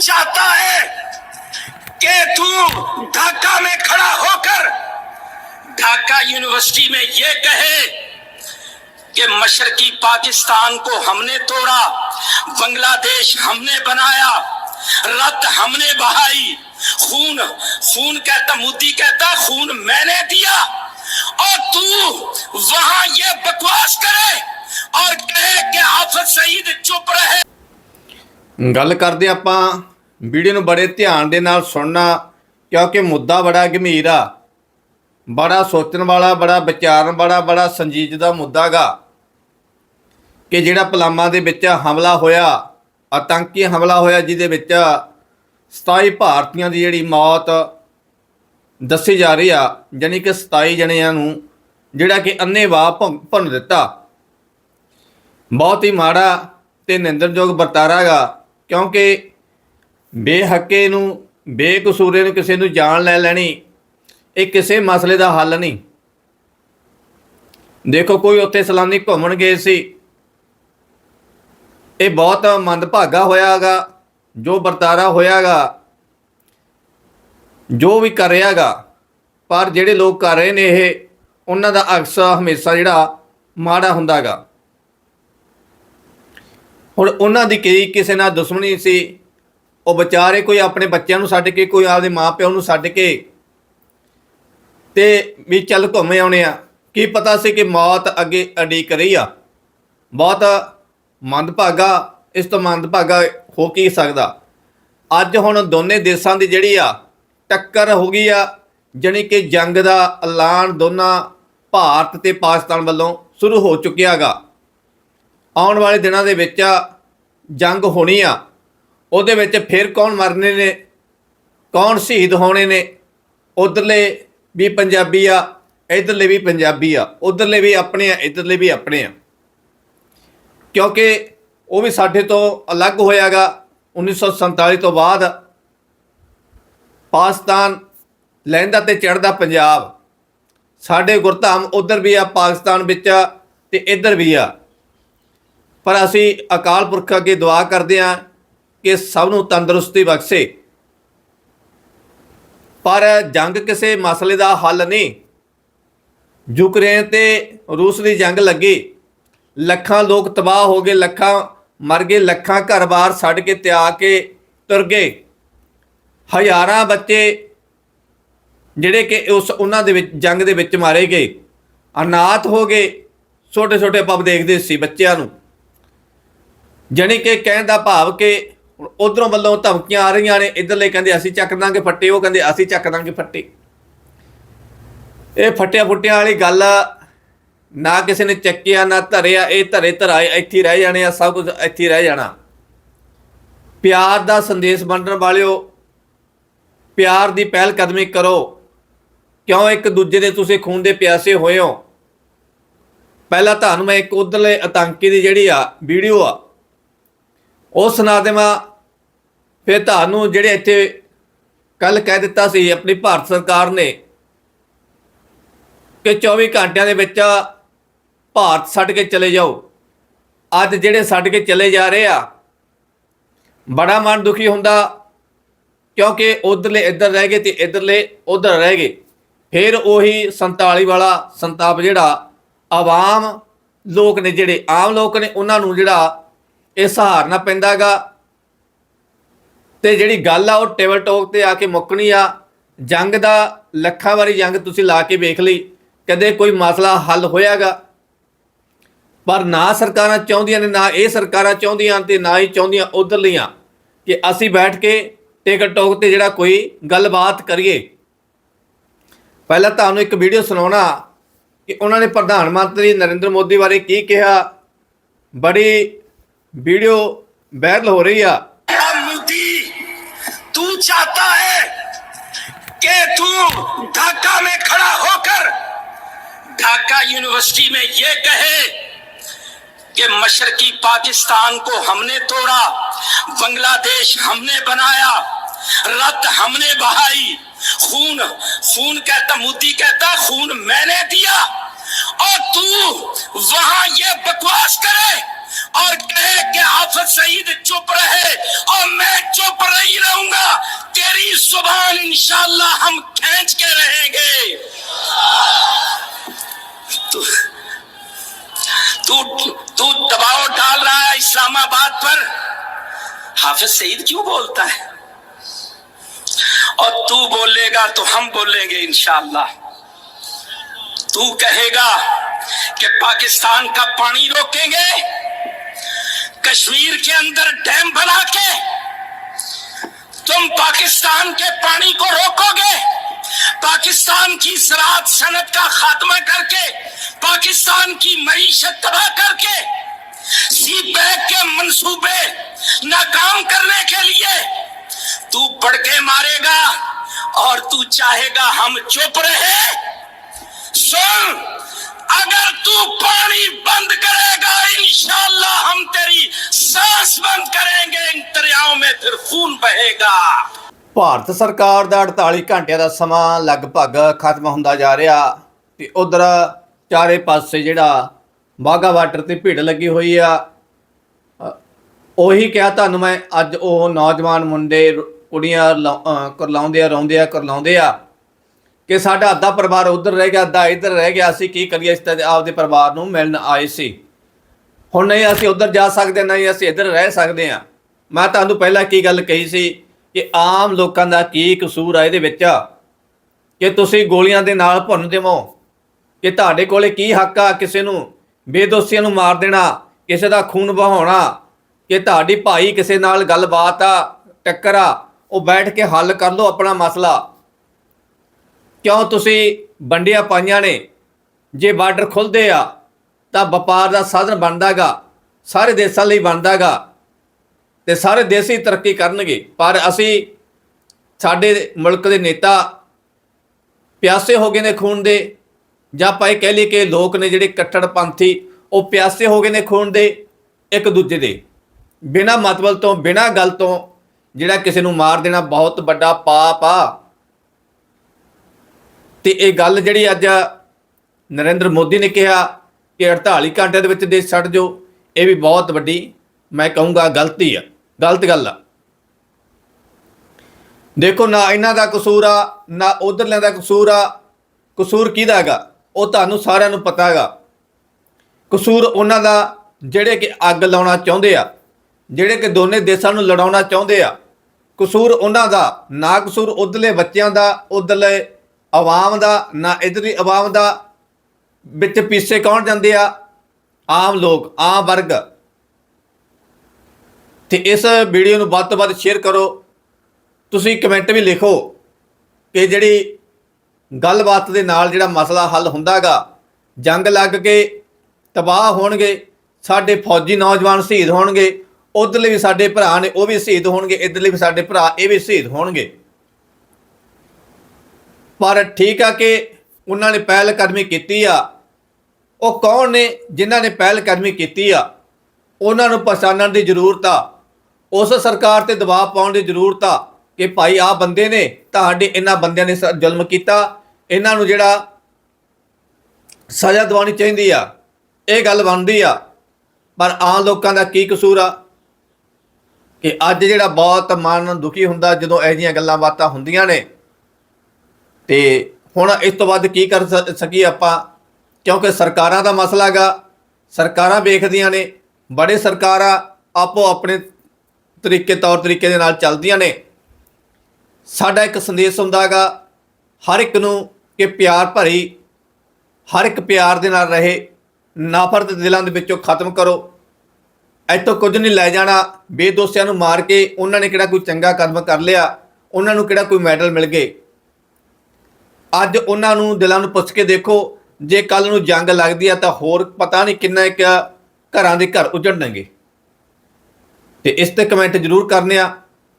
چاہتا ہے کہ تو ڈھاکہ میں کھڑا ہو کر ڈھاکہ یونیورسٹی میں یہ کہے کہ مشرقی پاکستان کو ہم نے توڑا، بنگلہ دیش ہم نے بنایا، رت ہم نے بہائی۔ خون خون کہتا، مودی کہتا، خون میں نے دیا۔ اور تو وہاں یہ بکواس کرے اور کہے کہ آفت سعید چپ رہے۔ ਗੱਲ ਕਰਦੇ ਆਪਾਂ ਵੀਡੀਓ ਨੂੰ ਬੜੇ ਧਿਆਨ ਦੇ ਨਾਲ ਸੁਣਨਾ, ਕਿਉਂਕਿ ਮੁੱਦਾ ਬੜਾ ਗੰਭੀਰ ਆ। ਬੜਾ ਸੋਚਣ ਵਾਲਾ, ਬੜਾ ਵਿਚਾਰਨ ਵਾਲਾ, ਬੜਾ ਸੰਜੀਦਦਾ ਮੁੱਦਾ ਗਾ ਕਿ ਜਿਹੜਾ ਪਲਾਮਾ ਦੇ ਵਿੱਚ ਹਮਲਾ ਹੋਇਆ, ਆਤੰਕੀ ਹਮਲਾ ਹੋਇਆ, ਜਿਹਦੇ ਵਿੱਚ 27 ਭਾਰਤੀਆਂ ਦੀ ਜਿਹੜੀ ਮੌਤ ਦੱਸੀ ਜਾ ਰਹੀ ਆ ਯਾਨੀ ਕਿ 27 ਜਣਿਆਂ ਨੂੰ ਜਿਹੜਾ ਕਿ ਅੰਨੇਵਾਹ ਭੁੰ- ਭੁੰਨ ਦਿੱਤਾ। ਬਹੁਤ ਹੀ ਮਾੜਾ ਤੇ ਨਿੰਦਣਯੋਗ ਵਰਤਾਰਾ ਗਾ। ਕਿਉਂਕਿ ਬੇਹੱਕੇ ਨੂੰ, ਬੇਕਸੂਰੇ ਨੂੰ ਕਿਸੇ ਨੂੰ ਜਾਨ ਲੈ ਲੈਣੀ, ਇਹ ਕਿਸੇ ਮਸਲੇ ਦਾ ਹੱਲ ਨਹੀਂ। ਦੇਖੋ, ਕੋਈ ਉੱਥੇ ਸਲਾਨੀ ਘੁੰਮਣ ਗਏ ਸੀ। ਇਹ ਬਹੁਤ ਮੰਦਭਾਗਾ ਹੋਇਆਗਾ, ਜੋ ਵਰਤਾਰਾ ਹੋਇਆਗਾ, ਜੋ ਵੀ ਕਰ ਰਿਹਾਗਾ, ਪਰ ਜਿਹੜੇ ਲੋਕ ਕਰ ਰਹੇ ਨੇ ਇਹ, ਉਹਨਾਂ ਦਾ ਅਕਸ ਹਮੇਸ਼ਾ ਜਿਹੜਾ ਮਾੜਾ ਹੁੰਦਾਗਾ। ਹੁਣ ਉਹਨਾਂ ਦੀ ਕਈ ਕਿਸੇ ਨਾਲ ਦੁਸ਼ਮਣੀ ਸੀ, ਉਹ ਵਿਚਾਰੇ ਕੋਈ ਆਪਣੇ ਬੱਚਿਆਂ ਨੂੰ ਛੱਡ ਕੇ, ਕੋਈ ਆਪਦੇ ਮਾਪਿਆਂ ਨੂੰ ਛੱਡ ਕੇ ਤੇ ਵੀ ਚੱਲ ਘੁੰਮੇ ਆਉਣੇ ਆ। ਕੀ ਪਤਾ ਸੀ ਕਿ ਮੌਤ ਅੱਗੇ ਅਡੀਕ ਰਹੀ ਆ। ਬਹੁਤ ਮੰਦਭਾਗਾ, ਇਸ ਤੋਂ ਮੰਦਭਾਗਾ ਹੋ ਕੀ ਸਕਦਾ? ਅੱਜ ਹੁਣ ਦੋਨੇ ਦੇਸ਼ਾਂ ਦੀ ਜਿਹੜੀ ਆ, ਟੱਕਰ ਹੋ ਗਈ ਆ, ਜਾਣੀ ਕਿ ਜੰਗ ਦਾ ਐਲਾਨ ਦੋਨਾਂ ਭਾਰਤ ਤੇ ਪਾਕਿਸਤਾਨ ਵੱਲੋਂ ਸ਼ੁਰੂ ਹੋ ਚੁੱਕਿਆਗਾ ਆਉਣ ਵਾਲੇ ਦਿਨਾਂ ਦੇ ਵਿੱਚ ਜੰਗ ਹੋਣੀ ਆ, ਉਹਦੇ ਵਿੱਚ ਫਿਰ ਕੌਣ ਮਰਨੇ ਨੇ, ਕੌਣ ਸ਼ਹੀਦ ਹੋਣੇ ਨੇ, ਉਧਰਲੇ ਵੀ ਪੰਜਾਬੀ ਆ, ਇਧਰਲੇ ਵੀ ਪੰਜਾਬੀ ਆ, ਉਧਰਲੇ ਵੀ ਆਪਣੇ ਆ, ਇਧਰਲੇ ਵੀ ਆਪਣੇ ਆ। ਕਿਉਂਕਿ ਉਹ ਵੀ ਸਾਡੇ ਤੋਂ ਅਲੱਗ ਹੋਇਆਗਾ 1947 ਤੋਂ ਬਾਅਦ। ਪਾਕਿਸਤਾਨ ਲਹਿੰਦਾ ਤੇ ਚੜਦਾ ਪੰਜਾਬ। ਸਾਡੇ ਗੁਰਧਾਮ ਉਧਰ ਵੀ ਆ, ਪਾਕਿਸਤਾਨ ਵਿੱਚ ਆ ਤੇ ਇੱਧਰ ਵੀ ਆ। ਪਰ ਅਸੀਂ ਅਕਾਲ ਪੁਰਖ ਅੱਗੇ ਦੁਆ ਕਰਦੇ ਹਾਂ ਕਿ ਸਭ ਨੂੰ ਤੰਦਰੁਸਤੀ ਬਖਸ਼ੇ। ਪਰ ਜੰਗ ਕਿਸੇ ਮਸਲੇ ਦਾ ਹੱਲ ਨਹੀਂ। ਯੂਕਰੇਨ ਤੇ ਰੂਸ ਦੀ ਜੰਗ ਲੱਗੀ। ਲੱਖਾਂ ਲੋਕ ਤਬਾਹ ਹੋ ਗਏ, ਲੱਖਾਂ ਮਰ ਗਏ, ਲੱਖਾਂ ਘਰ-ਬਾਰ ਛੱਡ ਕੇ ਤਿਆਗ ਕੇ ਤੁਰ ਗਏ। ਹਜ਼ਾਰਾਂ ਬੱਚੇ ਜਿਹੜੇ ਕਿ ਉਸ ਉਹਨਾਂ ਦੇ ਵਿੱਚ ਜੰਗ ਦੇ ਵਿੱਚ ਮਾਰੇ ਗਏ। ਅਨਾਥ ਹੋ ਗਏ। ਛੋਟੇ ਛੋਟੇ ਪੱਬ ਦੇਖਦੇ ਸੀ ਬੱਚਿਆਂ ਨੂੰ। ਜਾਣੀ ਕਿ ਕਹਿਣ ਦਾ ਭਾਵ ਕਿ ਉਧਰੋਂ ਵੱਲੋਂ ਧਮਕੀਆਂ ਆ ਰਹੀਆਂ ਨੇ, ਇਧਰਲੇ ਕਹਿੰਦੇ ਅਸੀਂ ਚੱਕ ਦਾਂਗੇ ਫੱਟੇ, ਉਹ ਕਹਿੰਦੇ ਅਸੀਂ ਚੱਕ ਦਾਂਗੇ ਫੱਟੇ। ਇਹ ਫੱਟਿਆ ਫੁੱਟਿਆਂ ਵਾਲੀ ਗੱਲ ਨਾ ਕਿਸੇ ਨੇ ਚੱਕਿਆ, ਨਾ ਧਰਿਆ, ਇਹ ਧਰੇ ਧਰਾਏ, ਇੱਥੇ ਰਹਿ ਜਾਣੇ ਆ, ਸਭ ਕੁਝ ਇੱਥੇ ਰਹਿ ਜਾਣਾ। ਪਿਆਰ ਦਾ ਸੰਦੇਸ਼ ਵੰਡਣ ਵਾਲਿਓ, ਪਿਆਰ ਦੀ ਪਹਿਲ ਕਦਮੀ ਕਰੋ। ਕਿਉਂ ਇੱਕ ਦੂਜੇ ਦੇ ਤੁਸੀਂ ਖੂਨ ਦੇ ਪਿਆਸੇ ਹੋਏ ਹੋ? ਪਹਿਲਾਂ ਤੁਹਾਨੂੰ ਮੈਂ ਇੱਕ ਉਧਰਲੇ ਆਤੰਕੀ ਦੀ ਜਿਹੜੀ ਆ, ਵੀਡੀਓ ਆ ਉਹ ਸੁਣਾ ਦੇਵਾਂ ਫਿਰ ਤੁਹਾਨੂੰ ਜਿਹੜੇ ਇੱਥੇ ਕੱਲ ਕਹਿ ਦਿੱਤਾ ਸੀ, ਆਪਣੀ ਭਾਰਤ ਸਰਕਾਰ ਨੇ ਕਿ 24 ਘੰਟਿਆਂ ਦੇ ਵਿੱਚ ਭਾਰਤ ਛੱਡ ਕੇ ਚਲੇ ਜਾਓ। ਅੱਜ ਜਿਹੜੇ ਛੱਡ ਕੇ ਚਲੇ ਜਾ ਰਹੇ ਆ, ਬੜਾ ਮਨ ਦੁਖੀ ਹੁੰਦਾ ਕਿਉਂਕਿ ਉਧਰਲੇ ਇੱਧਰ ਰਹਿ ਗਏ ਤੇ ਇੱਧਰਲੇ ਉਧਰ ਰਹਿ ਗਏ। ਫਿਰ ਉਹੀ 47 ਵਾਲਾ ਸੰਤਾਪ ਜਿਹੜਾ ਆਵਾਮ ਲੋਕ ਨੇ, ਜਿਹੜੇ ਆਮ ਲੋਕ ਨੇ, ਉਹਨਾਂ ਨੂੰ ਜਿਹੜਾ ਇਹ ਸਹਾਰਨਾ ਪੈਂਦਾਗਾ। ਤੇ ਜਿਹੜੀ ਗੱਲ ਆ, ਉਹ ਟੇਬਲ ਟੋਕ ਤੇ ਆ ਕੇ ਮੁੱਕਣੀ ਆ। ਜੰਗ ਦਾ ਲੱਖਾਂ ਵਾਰੀ ਜੰਗ ਤੁਸੀਂ ਲਾ ਕੇ ਵੇਖ ਲਈ। ਕਦੇ ਕੋਈ ਮਸਲਾ ਹੱਲ ਹੋਇਆਗਾ। ਪਰ ਨਾ ਸਰਕਾਰਾਂ ਚਾਹੁੰਦੀਆਂ ਨੇ, ਨਾ ਇਹ ਸਰਕਾਰਾਂ ਚਾਹੁੰਦੀਆਂ ਤੇ ਨਾ ਹੀ ਚਾਹੁੰਦੀਆਂ ਉਧਰਲੀਆਂ ਕਿ ਅਸੀਂ ਬੈਠ ਕੇ ਟੇਬਲ ਟੋਕ ਤੇ ਜਿਹੜਾ ਕੋਈ ਗੱਲਬਾਤ ਕਰੀਏ। ਪਹਿਲਾਂ ਤੁਹਾਨੂੰ ਇੱਕ ਵੀਡੀਓ ਸੁਣਾਉਣਾ ਕਿ ਉਹਨਾਂ ਨੇ ਪ੍ਰਧਾਨ ਮੰਤਰੀ ਨਰਿੰਦਰ ਮੋਦੀ ਬਾਰੇ ਕੀ ਕਿਹਾ। ਬੜੀ ویڈیو وائرل ہو رہی ہے۔ تو چاہتا ہے کہ تو دھاکہ میں کھڑا ہو کر دھاکہ یونیورسٹی میں یہ کہے کہ مشرقی پاکستان کو ہم نے توڑا، بنگلہ دیش ہم نے بنایا، رت ہم نے بہائی۔ خون خون کہتا، مودی کہتا، خون میں نے دیا اور تو وہاں یہ بکواس کرے اور کہے کہ حافظ سعید چپ رہے اور میں چپ رہی رہوں گا تیری زبان انشاءاللہ ہم کھینچ کے رہیں گے۔ تو تو, تو دباؤ ڈال رہا ہے اسلام آباد پر۔ حافظ سعید کیوں بولتا ہے؟ اور تو بولے گا تو ہم بولیں گے انشاءاللہ۔ تو کہے گا کہ پاکستان کا پانی روکیں گے۔ کشمیر کے اندر ڈیم بنا کے تم پاکستان کے پانی کو روکو گے۔ پاکستان کی زراعت صنعت کا خاتمہ کر کے، پاکستان کی معیشت تباہ کر کے، سی بیک کے منصوبے ناکام کرنے کے لیے تو بڑکے مارے گا اور تو چاہے گا ہم چپ رہے۔ سن अगर तू पानी बंद करेगा इंशाल्लाह हम तेरी सांस बंद करेंगे इन दरियाओं में फिर खून बहेगा ਭਾਰਤ ਸਰਕਾਰ ਦਾ 48 ਘੰਟਿਆਂ ਦਾ ਸਮਾਂ ਲਗਭਗ ਖਤਮ ਹੁੰਦਾ ਜਾ ਰਿਹਾ ਤੇ ਉਧਰ ਚਾਰੇ ਪਾਸੇ ਜਿਹੜਾ ਬਾਗਾ ਵਾਟਰ ਤੇ ਭੀੜ ਲੱਗੀ ਹੋਈ ਆ ਅ, ਉਹੀ ਕਿਹਾ ਤੁਹਾਨੂੰ ਮੈਂ ਅੱਜ ਉਹ ਨੌਜਵਾਨ ਮੁੰਡੇ ਰ- ਕੁੜੀਆਂ ਲਾ- ਅ, ਕਰਲਾਉਂਦੇ ਆ ਰੋਂਦੇ ਆ ਕਰਲਾਉਂਦੇ ਆ ਕਿ ਸਾਡਾ ਅੱਧਾ ਪਰਿਵਾਰ ਉਧਰ ਰਹਿ ਗਿਆ, ਅੱਧਾ ਇੱਧਰ ਰਹਿ ਗਿਆ, ਅਸੀਂ ਕੀ ਕਰੀਏ? ਇਸ ਤਰ੍ਹਾਂ ਆਪਦੇ ਪਰਿਵਾਰ ਨੂੰ ਮਿਲਣ ਆਏ ਸੀ। ਹੁਣ ਨਹੀਂ ਅਸੀਂ ਉਧਰ ਜਾ ਸਕਦੇ, ਨਹੀਂ ਅਸੀਂ ਇੱਧਰ ਰਹਿ ਸਕਦੇ ਆ ਮੈਂ ਤੁਹਾਨੂੰ ਪਹਿਲਾਂ ਕੀ ਗੱਲ ਕਹੀ ਸੀ ਕਿ ਆਮ ਲੋਕਾਂ ਦਾ ਕੀ ਕਸੂਰ ਆ ਇਹਦੇ ਵਿੱਚ? ਕਿ ਤੁਸੀਂ ਗੋਲੀਆਂ ਦੇ ਨਾਲ ਭੁੰਨ ਦੇਵੋ। ਕਿ ਤੁਹਾਡੇ ਕੋਲੇ ਕੀ ਹੱਕ ਆ ਕਿਸੇ ਨੂੰ ਬੇਦੋਸ਼ੀਆਂ ਨੂੰ ਮਾਰ ਦੇਣਾ, ਕਿਸੇ ਦਾ ਖੂਨ ਵਹਾਉਣਾ? ਕਿ ਤੁਹਾਡੀ ਭਾਈ ਕਿਸੇ ਨਾਲ ਗੱਲਬਾਤ ਆ, ਟੱਕਰ ਆ, ਉਹ ਬੈਠ ਕੇ ਹੱਲ ਕਰ ਲਓ ਆਪਣਾ ਮਸਲਾ। ਕਿਉਂ ਤੁਸੀਂ ਵੰਡੀਆਂ ਪਾਈਆਂ ਨੇ? ਜੇ ਬਾਰਡਰ ਖੁੱਲਦੇ ਆ, ਤਾਂ ਵਪਾਰ ਦਾ ਸਾਧਨ ਬਣਦਾਗਾ, ਸਾਰੇ ਦੇਸ਼ਾਂ ਲਈ ਬਣਦਾਗਾ ਤੇ ਸਾਰੇ ਦੇਸ਼ ਹੀ ਤਰੱਕੀ ਕਰਨਗੇ। ਪਰ ਅਸੀਂ ਸਾਡੇ ਮੁਲਕ ਦੇ ਨੇਤਾ ਪਿਆਸੇ ਹੋ ਗਏ ਨੇ ਖੂਨ ਦੇ, ਜਾਂ ਆਪਾਂ ਇਹ ਕਹਿ ਲਈਏ ਕਿ ਲੋਕ ਨੇ ਜਿਹੜੇ ਕੱਟੜਪੰਥੀ ਉਹ ਪਿਆਸੇ ਹੋ ਗਏ ਨੇ ਖੂਨ ਦੇ ਇੱਕ ਦੂਜੇ ਦੇ। ਬਿਨਾ ਮਤਲਬ ਤੋਂ, ਬਿਨਾ ਗੱਲ ਤੋਂ ਜਿਹੜਾ ਕਿਸੇ ਨੂੰ ਮਾਰ ਦੇਣਾ ਬਹੁਤ ਵੱਡਾ ਪਾਪ ਆ। ਤੇ ਇਹ ਗੱਲ ਜਿਹੜੀ ਅੱਜ ਨਰਿੰਦਰ ਮੋਦੀ ਨੇ ਕਿਹਾ ਕਿ 48 ਘੰਟੇ ਦੇ ਵਿੱਚ ਦੇਸ਼ ਛੱਡ ਜੋ ਇਹ ਵੀ ਬਹੁਤ ਵੱਡੀ, ਮੈਂ ਕਹੂੰਗਾ ਗਲਤੀ ਆ, ਗਲਤ ਗੱਲ ਆ। ਦੇਖੋ, ਨਾ ਇਹਨਾਂ ਦਾ ਕਸੂਰ ਆ, ਨਾ ਉਧਰਲਿਆਂ ਦਾ ਕਸੂਰ ਆ। ਕਸੂਰ ਕਿਹਦਾ ਹੈਗਾ? ਉਹ ਤੁਹਾਨੂੰ ਸਾਰਿਆਂ ਨੂੰ ਪਤਾ ਹੈਗਾ। ਕਸੂਰ ਉਹਨਾਂ ਦਾ ਜਿਹੜੇ ਕਿ ਅੱਗ ਲਾਉਣਾ ਚਾਹੁੰਦੇ ਆ, ਜਿਹੜੇ ਕਿ ਦੋਨੇ ਦੇਸ਼ਾਂ ਨੂੰ ਲੜਾਉਣਾ ਚਾਹੁੰਦੇ ਆ। ਕਸੂਰ ਉਹਨਾਂ ਦਾ, ਨਾ ਕਸੂਰ ਉਧਰਲੇ ਬੱਚਿਆਂ ਦਾ, ਉਧਰਲੇ ਆਵਾਮ ਦਾ ਨਾ ਇਧਰਲੀ ਆਵਾਮ ਦਾ ਵਿੱਚ ਪੀਸੇ ਕੌਣ ਜਾਂਦੇ ਆ? ਆਮ ਲੋਕ, ਆਮ ਵਰਗ। ਤੇ ਇਸ ਵੀਡੀਓ ਨੂੰ ਵੱਧ ਤੋਂ ਵੱਧ ਸ਼ੇਅਰ ਕਰੋ। ਤੁਸੀਂ ਕਮੈਂਟ ਵੀ ਲਿਖੋ ਕਿ ਜਿਹੜੀ ਗੱਲਬਾਤ ਦੇ ਨਾਲ ਜਿਹੜਾ ਮਸਲਾ ਹੱਲ ਹੁੰਦਾਗਾ, ਜੰਗ ਲੱਗ ਕੇ ਤਬਾਹ ਹੋਣਗੇ, ਸਾਡੇ ਫੌਜੀ ਨੌਜਵਾਨ ਸ਼ਹੀਦ ਹੋਣਗੇ, ਉਧਰਲੇ ਵੀ ਸਾਡੇ ਭਰਾ ਨੇ ਉਹ ਵੀ ਸ਼ਹੀਦ ਹੋਣਗੇ, ਇਧਰਲੇ ਵੀ ਸਾਡੇ ਭਰਾ ਇਹ ਵੀ ਸ਼ਹੀਦ ਹੋਣਗੇ। ਪਰ ਠੀਕ ਆ ਕਿ ਉਹਨਾਂ ਨੇ ਪਹਿਲ ਕਦਮੀ ਕੀਤੀ ਆ। ਉਹ ਕੌਣ ਨੇ ਜਿਨ੍ਹਾਂ ਨੇ ਪਹਿਲ ਕਦਮੀ ਕੀਤੀ ਆ? ਉਹਨਾਂ ਨੂੰ ਪਛਾਣਨ ਦੀ ਜ਼ਰੂਰਤ ਆ। ਉਸ ਸਰਕਾਰ ਤੇ ਦਬਾਅ ਪਾਉਣ ਦੀ ਜ਼ਰੂਰਤ ਆ ਕਿ ਭਾਈ ਆ ਬੰਦੇ ਨੇ ਤੁਹਾਡੇ ਇਹਨਾਂ ਬੰਦਿਆਂ ਨੇ ਸ- ਜ਼ੁਲਮ ਕੀਤਾ। ਇਹਨਾਂ ਨੂੰ ਜਿਹੜਾ ਸਜ਼ਾ ਦਿਵਾਉਣੀ ਚਾਹੀਦੀ ਆ। ਇਹ ਗੱਲ ਬਣਦੀ ਆ। ਪਰ ਆਮ ਲੋਕਾਂ ਦਾ ਕੀ ਕਸੂਰ ਆ? ਕਿ ਅੱਜ ਜਿਹੜਾ ਬਹੁਤ ਮਨ ਦੁਖੀ ਹੁੰਦਾ ਜਦੋਂ ਇਹੋ ਜਿਹੀਆਂ ਗੱਲਾਂ ਬਾਤਾਂ ਹੁੰਦੀਆਂ ਨੇ ਤੇ ਹੁਣ ਇਸ ਤੋਂ ਵੱਧ ਕੀ ਕਰ ਸ- ਸਕੀ ਆਪਾਂ? ਕਿਉਂਕਿ ਸਰਕਾਰਾਂ ਦਾ ਮਸਲਾ ਹੈਗਾ, ਸਰਕਾਰਾਂ ਵੇਖਦੀਆਂ ਨੇ, ਬੜੇ ਸਰਕਾਰਾਂ ਆਪੋ ਆਪਣੇ ਤਰੀਕੇ, ਤੌਰ ਤਰੀਕੇ ਦੇ ਨਾਲ ਚੱਲਦੀਆਂ ਨੇ। ਸਾਡਾ ਇੱਕ ਸੰਦੇਸ਼ ਹੁੰਦਾ ਹੈਗਾ, ਹਰ ਇੱਕ ਨੂੰ ਕਿ ਪਿਆਰ ਭਰੀ, ਹਰ ਇੱਕ ਪਿਆਰ ਦੇ ਨਾਲ ਰਹੇ, ਨਫ਼ਰਤ ਦਿਲਾਂ ਦੇ ਵਿੱਚੋਂ ਖਤਮ ਕਰੋ। ਇੱਥੋਂ ਕੁਝ ਨਹੀਂ ਲੈ ਜਾਣਾ ਬੇਦੋਸਿਆਂ ਨੂੰ ਮਾਰ ਕੇ ਉਹਨਾਂ ਨੇ ਕਿਹੜਾ ਕੋਈ ਚੰਗਾ ਕਦਮ ਕਰ ਲਿਆ, ਉਹਨਾਂ ਨੂੰ ਕਿਹੜਾ ਕੋਈ ਮੈਡਲ ਮਿਲ ਗਏ। ਅੱਜ ਉਹਨਾਂ ਨੂੰ ਦਿਲਾਂ ਨੂੰ ਪੁੱਛ ਕੇ ਦੇਖੋ, ਜੇ ਕੱਲ ਨੂੰ ਜੰਗ ਲੱਗਦੀ ਆ ਤਾਂ ਹੋਰ ਪਤਾ ਨਹੀਂ ਕਿੰਨਾ ਇੱਕ ਘਰਾਂ ਦੇ ਘਰ ਉਜੜਨਗੇ। ਤੇ ਇਸ ਤੇ ਕਮੈਂਟ ਜ਼ਰੂਰ ਕਰਨੇ ਆ।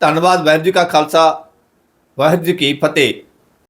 ਧੰਨਵਾਦ, ਵਾਹਿਗੁਰੂ ਜੀ ਕਾ ਖਾਲਸਾ, ਵਾਹਿਗੁਰੂ ਜੀ ਕੀ ਫਤਿਹ।